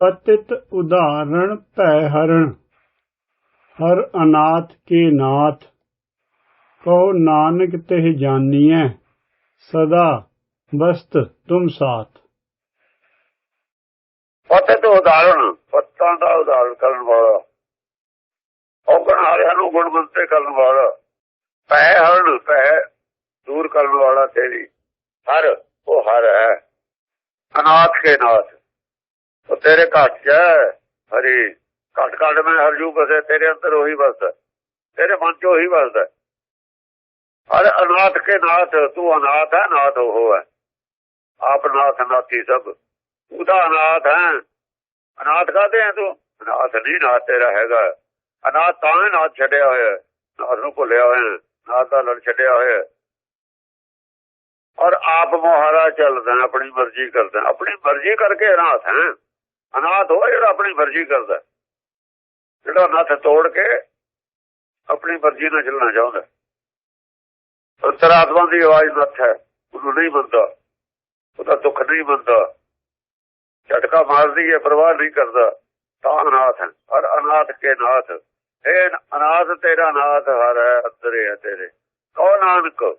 ਪਤਿਤ ਉਦਾਹਰਣ ਭੈ ਹਰਣ, ਹਰ ਅਨਾਥ ਕੇ ਨਾਥ ਕਹੋ ਨਾਨਕ ਤਿਹ ਜਾਨੀਐ, ਸਦਾ ਬਸਤ ਤੁਮ ਸਾਥ। ਪਤੇ ਉਦਾਹਰਣ, ਪੱਤਾਂ ਦਾ ਉਦਾਹਰਣ ਕਰਨ ਵਾਲਾ, ਔਗਣ ਹਾਰਿਆਂ ਨੂੰ ਗੁਣਵੰਤੇ ਕਰਨ ਵਾਲਾ ਪੈ ਹਰਨ ਪੈ ਦੂਰ ਕਰਨ ਵਾਲਾ ਤੇਰੀ, ਹਰ, ਉਹ ਹਰ ਹੈ, ਅਨਾਥ ਕੇ ਨਾਥ। ਤੇਰੇ ਘਟ ਚ ਹੈ, ਹਰੀ ਘਟ ਘਟ ਮੈਂ ਹਰਜੂ ਬਸੇ ਤੇਰੇ ਅੰਦਰ ਉਹੀ ਵਸਦਾ ਤੇਰੇ ਮਨ ਚ ਉਹੀ ਵਸਦਾ ਹਰ ਅਨਾਥ ਕੇ ਨਾਥ ਤੂੰ ਅਨਾਥ ਹੈ ਨਾਥ ਉਹ ਹੈ। ਆਪ ਨਾਥ ਨਾਥੀ ਸਭ। ਉਹਦਾ ਅਨਾਥ ਹੈ। ਅਨਾਥ ਕਾਹਦੇ ਆ ਤੂੰ? ਅਨਾਥ ਨਹੀਂ ਨਾਥ ਤੇਰਾ ਹੈਗਾ ਅਨਾਥ ਤਾਂ ਨਾਥ ਛੱਡਿਆ ਹੋਇਆ ਨਾਥ ਨੂੰ ਭੁੱਲਿਆ ਹੋਇਆ ਹੈ। ਨਾਥ ਦਾ ਲੜ ਛੱਡਿਆ ਹੋਇਆ ਔਰ ਆਪ ਮੁਹਾਰਾ ਚੱਲਦਾ ਆਪਣੀ ਮਰਜ਼ੀ ਕਰਦਾ ਆਪਣੀ ਮਰਜ਼ੀ ਕਰਕੇ ਅਨਾਥ ਹੈ। ਅਨਾਥ ਉਹ ਜਿਹੜਾ ਆਪਣੀ ਮਰਜ਼ੀ ਕਰਦਾ ਜਿਹੜਾ ਨੱਥ ਤੋੜ ਕੇ ਆਪਣੀ ਮਰਜ਼ੀ ਨਾਲ ਚੱਲਣਾ ਚਾਹੁੰਦਾ ਹੈ। ਅੰਤਰਾਤਮਾ ਦੀ ਆਵਾਜ਼ ਨੱਥ ਹੈ, ਉਹਨੂੰ ਨਹੀਂ ਮੰਨਦਾ। ਉਹਦਾ ਦੁੱਖ ਨਹੀਂ ਮੰਨਦਾ। ਝਟਕਾ ਮਾਰਦੀ ਹੈ, ਪਰਵਾਹ ਨਹੀਂ ਕਰਦਾ। ਤਾਂ ਅਨਾਥ ਹੈ। ਹਰ ਅਨਾਥ ਕੇ ਨਾਥ। ਇਹ ਅਨਾਥ, ਤੇਰਾ ਨਾਥ ਹਰ ਹੈ, ਅੰਦਰੇ ਹੈ ਤੇਰੇ। ਕਹੋ ਨਾਨਕ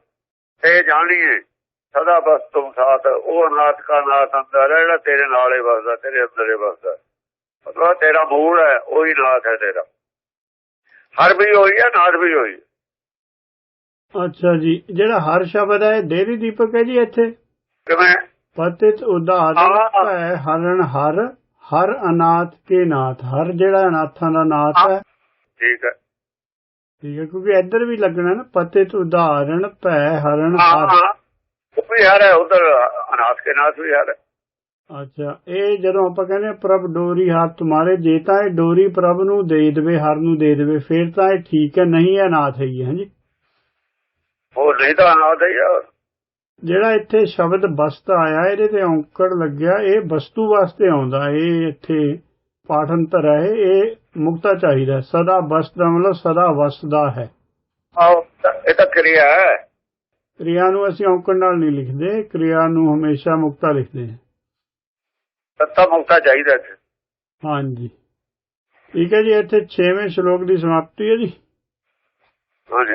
ਤੇ ਜਾਣੀਏ ਸਦਾ ਬਸ ਤੁਮ ਸਾਥ ਉਹ ਅਨਾਥ ਕਾ ਨਾਥ ਅੰਦਰ ਹੈ ਜਿਹੜਾ ਤੇਰੇ ਨਾਲੇ ਵਸਦਾ ਤੇਰੇ ਅੰਦਰੇ ਵਸਦਾ। ਮਤਲਬ ਤੇਰਾ ਮੂਲ ਹੈ ਉਹੀ ਨਾਥ ਹੈ ਤੇਰਾ। ਹਰ ਵੀ ਹੋਈ ਹੈ ਨਾਥ ਵੀ ਹੋਈ। ਹੈ। ਅੱਛਾ ਜੀ ਜਿਹੜਾ ਹਰ ਸ਼ਬਦ ਹੈ ਦੇਵੀ ਦੀਪਕ ਹੈ ਜੀ ਇੱਥੇ? ਕਿਵੇਂ? ਪਤਿਤ ਉਦਾਹਰਣ ਹਾਂ। ਭੈ ਹਰਣ ਹਰ ਹਰ ਅਨਾਥ ਕੇ ਨਾਥ। ਹਰ ਜਿਹੜਾ ਅਨਾਥਾਂ ਦਾ ਨਾਥ ਹੈ। ਠੀਕ ਹੈ। ਠੀਕ ਹੈ ਕਿਉਂਕਿ ਇੱਧਰ ਵੀ ਲੱਗਣਾ ਨਾ ਪਤਿਤ ਉਦਾਹਰਣ ਭੈ ਹਰਣ ਹਾਂ ਹਰ। ਹਾਂ। ਉਹ ਵੀ ਹਰ ਹੈ ਉਧਰ ਅਨਾਥ ਕੇ ਨਾਥ ਵੀ ਹਰ ਹੈ ਅੱਛਾ ਇਹ ਜਦੋਂ ਆਪਾਂ ਕਹਿੰਦੇ ਹਾਂ, ਪ੍ਰਭ ਡੋਰੀ ਹੱਥ ਤੁਮਾਰੇ ਜੇ ਤਾਂ ਇਹ ਡੋਰੀ ਪ੍ਰਭ ਨੂੰ ਦੇ ਦੇਵੇ ਹਰ ਨੂੰ ਦੇ ਦੇਵੇ ਫਿਰ ਤਾਂ ਇਹ ਠੀਕ ਹੈ ਨਹੀਂ ਇਹ ਅਨਾਥ ਹੈ ਹੀ ਹੈ ਜੀ ਉਹ ਨਹੀਂ ਤਾਂ ਅਨਾਥ ਹੈ ਜਿਹੜਾ ਇੱਥੇ ਸ਼ਬਦ ਬਸਤ ਆਇਆ ਇਹਦੇ ਤੇ ਔਂਕੜ ਲੱਗਿਆ ਇਹ ਵਸਤੂ ਵਾਸਤੇ ਆਉਂਦਾ ਇਹ ਇੱਥੇ ਪਾਠੰਤਰ ਹੈ ਇਹ ਮੁਕਤਾ ਚਾਹੀਦਾ ਹੈ। ਸਦਾ ਬਸਤ ਦਾ ਮਤਲਬ ਸਦਾ ਵਸਦਾ ਹੈ। ਆਓ ਇਹ ਤਾਂ ਕਿਰਿਆ ਹੈ। ਕਿਰਿਆ ਨੂੰ ਅਸੀਂ ਔਂਕੜ ਨਾਲ ਨਹੀਂ ਲਿਖਦੇ ਕਿਰਿਆ ਨੂੰ ਹਮੇਸ਼ਾ ਮੁਕਤਾ ਲਿਖਦੇ ਹਾਂ ਸੱਤਾ ਮੁਕਤਾ ਚਾਹੀਦਾ ਇੱਥੇ। ਹਾਂਜੀ ਠੀਕ ਹੈ ਜੀ ਇੱਥੇ 6ਵੇਂ ਸ਼ਲੋਕ ਦੀ ਸਮਾਪਤੀ ਹੈ ਜੀ ਹਾਂਜੀ